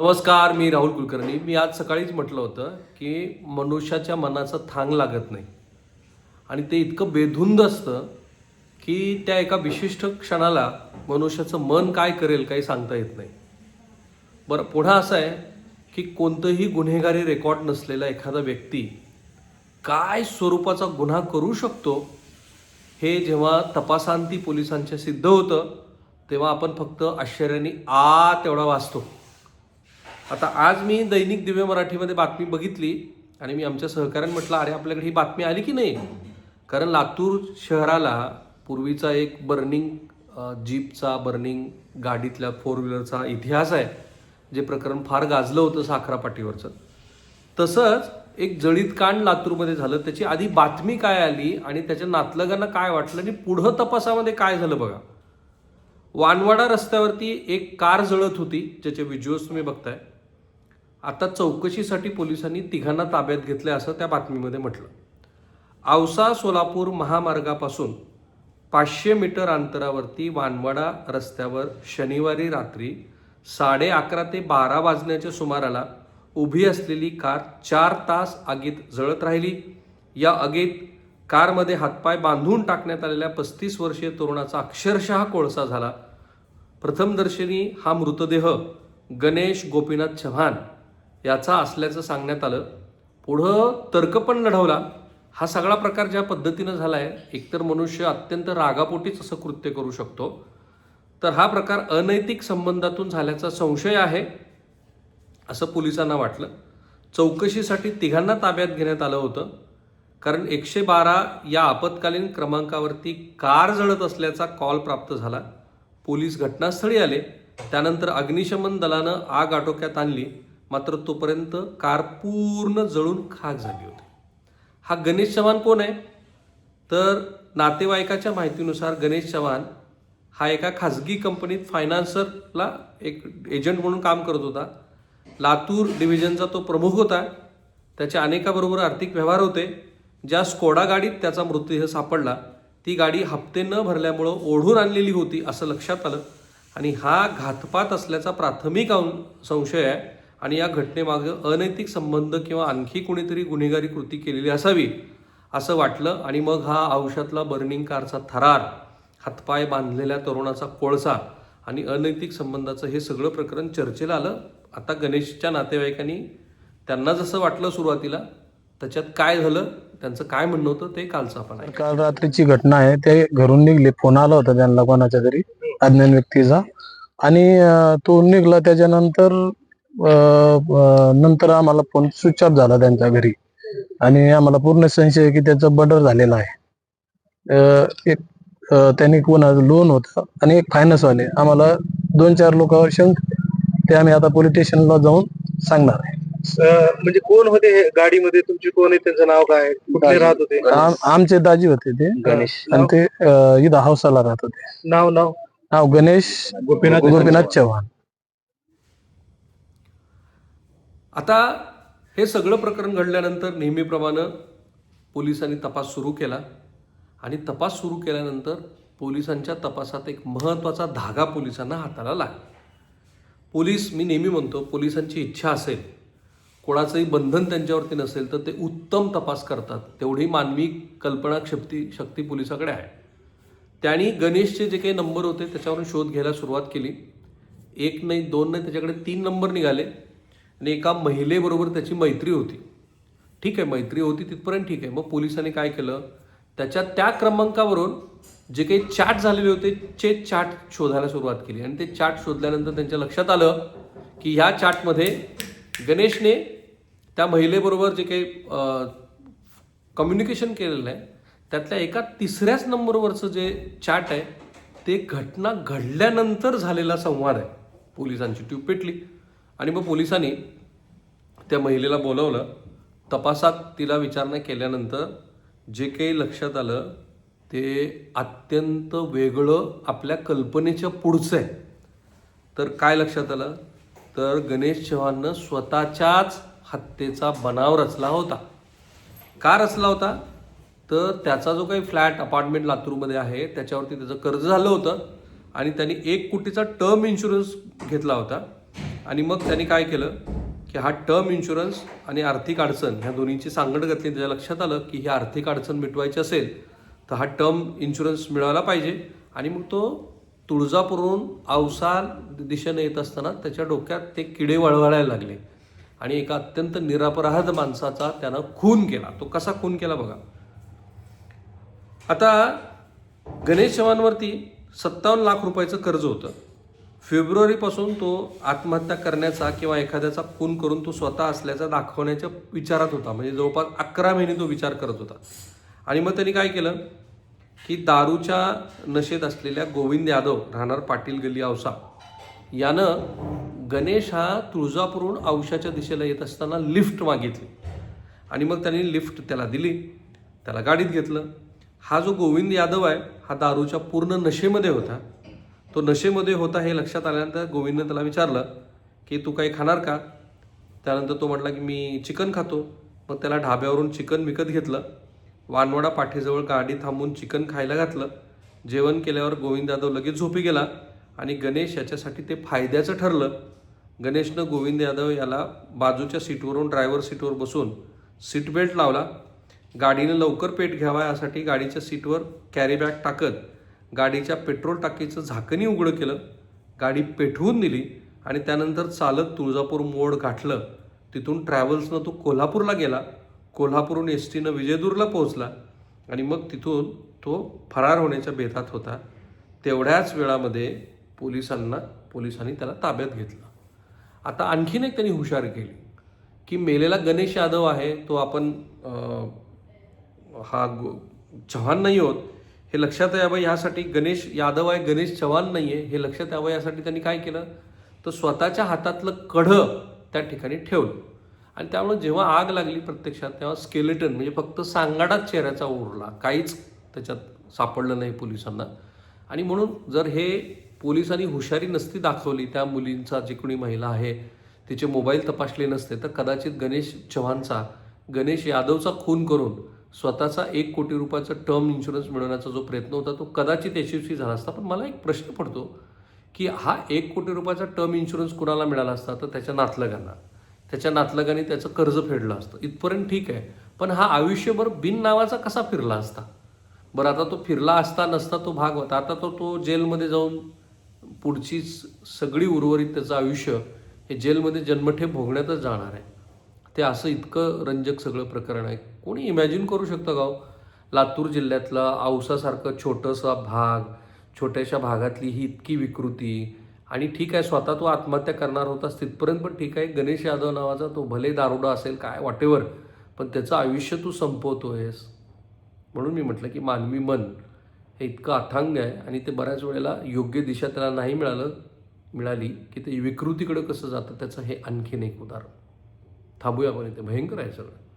नमस्कार मी राहुल कुलकर्णी. मी आज सकाळीच म्हटलं होतं की मनुष्याच्या मनाचं थांग लागत नाही. आणि ते इतकं बेधुंद असतं की त्या एका विशिष्ट क्षणाला मनुष्याचं मन काय करेल काही सांगता येत नाही. बरं पुढं असं आहे की कोणतंही गुन्हेगारी रेकॉर्ड नसलेला एखादा व्यक्ती काय स्वरूपाचा गुन्हा करू शकतो हे जेव्हा तपासांती पोलिसांच्या सिद्ध होतं तेव्हा आपण फक्त आश्चर्याने आ तेवढा वाचतो. आता आज मी दैनिक दिव्य मराठीमध्ये बातमी बघितली आणि मी आमच्या सहकाऱ्यांना म्हटलं अरे आपल्याकडे ही बातमी आली की नाही? कारण लातूर शहराला पूर्वीचा एक बर्निंग जीपचा बर्निंग गाडीतल्या फोर व्हीलरचा इतिहास आहे जे प्रकरण फार गाजलं होतं साखरा पाटीवरचं. तसंच एक जळीत कांड लातूरमध्ये झालं त्याची आधी बातमी काय आली आणि त्याच्या नातलगांना काय वाटलं आणि पुढं तपासामध्ये काय झालं बघा. वानवाडा रस्त्यावरती एक कार जळत होती ज्याचे व्हिज्युअल्स तुम्ही बघताय. आता चौकशीसाठी पोलिसांनी तिघांना ताब्यात घेतलं असं त्या बातमीमध्ये म्हटलं. औसा सोलापूर महामार्गापासून पाचशे मीटर अंतरावरती वानवाडा रस्त्यावर शनिवारी रात्री साडे अकरा ते बारा वाजण्याच्या सुमाराला उभी असलेली कार चार तास आगीत जळत राहिली. या आगीत कारमध्ये हातपाय बांधून टाकण्यात आलेल्या पस्तीस वर्षीय तरुणाचा अक्षरशः कोळसा झाला. प्रथमदर्शनी हा मृतदेह गणेश गोपीनाथ चव्हाण याचा असल्याचं सांगण्यात आलं. पुढं तर्क पण लढवला. हा सगळा प्रकार ज्या पद्धतीनं झाला आहे एकतर मनुष्य अत्यंत रागापोटीच असं कृत्य करू शकतो. तर हा प्रकार अनैतिक संबंधातून झाल्याचा संशय आहे असं पोलिसांना वाटलं. चौकशीसाठी तिघांना ताब्यात घेण्यात आलं होतं. कारण एकशे बारा या आपत्कालीन क्रमांकावरती कार जळत असल्याचा कॉल प्राप्त झाला. पोलीस घटनास्थळी आले. त्यानंतर अग्निशमन दलानं आग आटोक्यात आणली. मात्र तोपर्यंत कार पूर्ण जळून खाक झाली होती. हा गणेश चव्हाण कोण आहे? तर नातेवाईकाच्या माहितीनुसार गणेश चव्हाण हा एका खाजगी कंपनीत फायनान्सरला एक एजंट म्हणून काम करत होता. लातूर डिव्हिजनचा तो प्रमुख होता. त्याच्या अनेकाबरोबर आर्थिक व्यवहार होते. ज्या स्कोडा गाडीत त्याचा मृतदेह सापडला ती गाडी हप्ते न भरल्यामुळं ओढून आणलेली होती असं लक्षात आलं. आणि हा घातपात असल्याचा प्राथमिक अं- संशय आहे. आणि या घटनेमागं अनैतिक संबंध किंवा आणखी कोणीतरी गुन्हेगारी कृती केलेली असावी असं वाटलं आणि मग हा औषधातला बर्निंग कारचा थरार हातपाय बांधलेल्या तरुणाचा कोळसा आणि अनैतिक संबंधाचं हे सगळं प्रकरण चर्चेला आलं. आता गणेशच्या नातेवाईकांनी त्यांना जसं वाटलं सुरुवातीला त्याच्यात काय झालं त्यांचं काय म्हणणं होतं ते कालचं आपण आहे काल रात्रीची घटना आहे ते घरून निघले फोन आला होता त्यांना कोणाच्या तरी अज्ञान व्यक्तीचा. आणि तो निघला त्याच्यानंतर नंतर आम्हाला फोन स्विच ऑफ झाला त्यांच्या घरी. आणि आम्हाला पूर्ण संशय की त्याचा बर्डर झालेला आहे. एक त्यांनी कोणाचं लोन होतं आणि एक फायनान्स वाले. आम्हाला दोन चार लोकांवर शंक ते आम्ही आता पोलीस स्टेशनला जाऊन सांगणार आहे. म्हणजे कोण होते हे गाडीमध्ये? तुमची कोण आहे त्यांचं नाव काय? कुठले राहत होते? आम- आमचे दाजी होते ते. गणेश. आणि ते अं, इथं हावसाला राहत होते. नाव नाव? नाव गणेश गोपीनाथ गोपीनाथ चव्हाण. आता हे सगळं प्रकरण घडल्यानंतर नेहमीप्रमाणे पोलिसांनी तपास सुरू केला आणि तपास सुरू केल्यानंतर पोलिसांच्या तपासात एक महत्त्वाचा धागा पोलिसांना हाताला लागला. पोलीस मी नेहमी म्हणतो पोलिसांची इच्छा असेल कोणाचंही बंधन त्यांच्यावरती नसेल तर ते उत्तम तपास करतात. तेवढी मानवी कल्पना शक्ती शक्ती पोलिसाकडे आहे. त्यांनी गणेशचे जे काही नंबर होते त्याच्यावरून शोध घ्यायला सुरुवात केली. एक नाही दोन नाही त्याच्याकडे तीन नंबर निघाले. आणि एका महिलेबरोबर त्याची मैत्री होती. ठीक आहे मैत्री होती तिथपर्यंत ठीक आहे. मग पोलिसांनी काय केलं? त्याच्या त्या क्रमांकावरून जे काही चॅट झालेले होते ते चाट शोधायला सुरुवात केली. आणि ते चाट शोधल्यानंतर त्यांच्या लक्षात आलं की ह्या चाटमध्ये गणेशने त्या महिलेबरोबर जे काही कम्युनिकेशन केलेलं आहे त्यातल्या एका तिसऱ्याच नंबरवरचं जे चॅट आहे ते घटना घडल्यानंतर झालेला संवाद आहे पोलिसांची. ट्यूब पेटली. आणि मग पोलिसांनी त्या महिलेला बोलवलं. तपासात तिला विचारणा केल्यानंतर जे काही लक्षात आलं ते अत्यंत वेगळं आपल्या कल्पनेच्या पुढचं आहे. तर काय लक्षात आलं? तर गणेश चव्हाणनं स्वतःच्याच हत्येचा बनाव रचला होता. का रचला होता? तर त्याचा जो काही फ्लॅट अपार्टमेंट लातूरमध्ये आहे त्याच्यावरती त्याचं कर्ज झालं होतं आणि त्यांनी एक कोटीचा टर्म इन्शुरन्स घेतला होता. आणि मग त्यांनी काय केलं की हा टर्म इन्शुरन्स आणि आर्थिक अडचण ह्या दोन्हीची सांगड घातली. त्याच्या लक्षात आलं की ही आर्थिक अडचण मिटवायची असेल तर हा टर्म इन्शुरन्स मिळवायला पाहिजे. आणि मग तो तुळजापूरहून अवसार दिशेने येत असताना त्याच्या डोक्यात ते किडे वळवळायला लागले. आणि एका अत्यंत निरापराध माणसाचा त्यानं खून केला. तो कसा खून केला बघा. आता गणेश चव्हाणवरती सत्तावन्न लाख रुपयाचं कर्ज होतं. फेब्रुवारीपासून तो आत्महत्या करण्याचा किंवा एखाद्याचा खून करून तो स्वतः असल्याचा दाखवण्याच्या विचारात होता. म्हणजे जवळपास अकरा महिने तो विचार करत होता. आणि मग त्यांनी काय केलं की दारूच्या नशेत असलेल्या गोविंद यादव राहणार पाटील गल्ली औसा यानं गणेश हा तुळजापूरहून औशाच्या दिशेला येत असताना लिफ्ट मागितली. आणि मग त्यांनी लिफ्ट त्याला दिली त्याला गाडीत घेतलं. हा जो गोविंद यादव आहे हा दारूच्या पूर्ण नशेमध्ये होता. तो नशेमध्ये होता हे लक्षात आल्यानंतर गोविंदनं त्याला विचारलं की तू काही खाणार का? त्यानंतर तो म्हटला की मी चिकन खातो. मग त्याला ढाब्यावरून चिकन विकत घेतलं. वानवडा पाठीजवळ गाडी थांबून चिकन खायला घातलं. जेवण केल्यावर गोविंद यादव लगेच झोपी गेला आणि गणेश याच्यासाठी ते फायद्याचं ठरलं. गणेशनं गोविंद यादव याला बाजूच्या सीटवरून ड्रायव्हर सीटवर बसून सीट बेल्ट लावला. गाडीनं लवकर पेट घ्यावा यासाठी गाडीच्या सीटवर कॅरी बॅग टाकत गाडीच्या पेट्रोल टाकीचं झाकणी उघडं केलं. गाडी पेटवून दिली आणि त्यानंतर चालत तुळजापूर मोड गाठलं. तिथून ट्रॅव्हल्सनं तो कोल्हापूरला गेला. कोल्हापूरहून एस टीनं विजयदूरला पोहोचला आणि मग तिथून तो फरार होण्याच्या बेतात होता. तेवढ्याच वेळामध्ये पोलिसांना पोलिसांनी त्याला ताब्यात घेतलं. आता आणखीन एक त्यांनी हुशार केली की मेलेला गणेश यादव आहे तो आपण हा चव्हाण नाही होत. हे लक्षात यावं यासाठी गणेश यादव आहे गणेश चव्हाण नाही आहे हे लक्षात यावं यासाठी त्यांनी काय केलं? तर स्वतःच्या हातातलं कढं त्या ठिकाणी ठेवलं. आणि त्यामुळे जेव्हा आग लागली प्रत्यक्षात तेव्हा स्केलेटन म्हणजे फक्त सांगाडाच चेहऱ्याचा उरला. काहीच त्याच्यात सापडलं नाही पोलिसांना. आणि म्हणून जर हे पोलिसांनी हुशारी नसती दाखवली त्या मुलींचा जी कोणी महिला आहे तिचे मोबाईल तपासले नसते तर कदाचित गणेश चव्हाणचा गणेश यादवचा खून करून स्वतःचा एक कोटी रुपयाचा टर्म इन्शुरन्स मिळवण्याचा जो प्रयत्न होता तो कदाचित यशस्वी झाला असता. पण मला एक प्रश्न पडतो की हा एक कोटी रुपयाचा टर्म इन्शुरन्स कुणाला मिळाला असता? तर त्याच्या नातलगांना. त्याच्या नातलगाने त्याचं कर्ज फेडलं असतं. इथपर्यंत ठीक आहे. पण हा आयुष्यभर बिन नावाचा कसा फिरला असता? बरं आता तो फिरला असता नसता तो भाग होता. आता तो तो जेलमध्ये जाऊन पुढची स- सगळी उर्वरित त्याचं आयुष्य हे जेलमध्ये जन्मठेप भोगण्यातच जाणार आहे. ते असं इतकं रंजक सगळं प्रकरण आहे. कोणी इमॅजिन करू शकतं गाव हो? लातूर जिल्ह्यातलं औसासारखं छोटंसा भाग छोट्याशा भागातली ही इतकी विकृती आणि ठीक आहे स्वतः तो आत्महत्या करणार होता तिथपर्यंत पण ठीक आहे गणेश यादव नावाचा तो भले दारुडा असेल काय वाटेवर पण त्याचं आयुष्य तू संपवतोयस. म्हणून मी म्हटलं की मानवी मन हे इतकं अथांग आहे आणि ते बऱ्याच वेळेला योग्य दिशा त्याला नाही मिळालं मिळाली की ते विकृतीकडे कसं जातं त्याचं हे आणखीन एक उदाहरण. थांबूया आपण इथे. भयंकर आहे सगळं.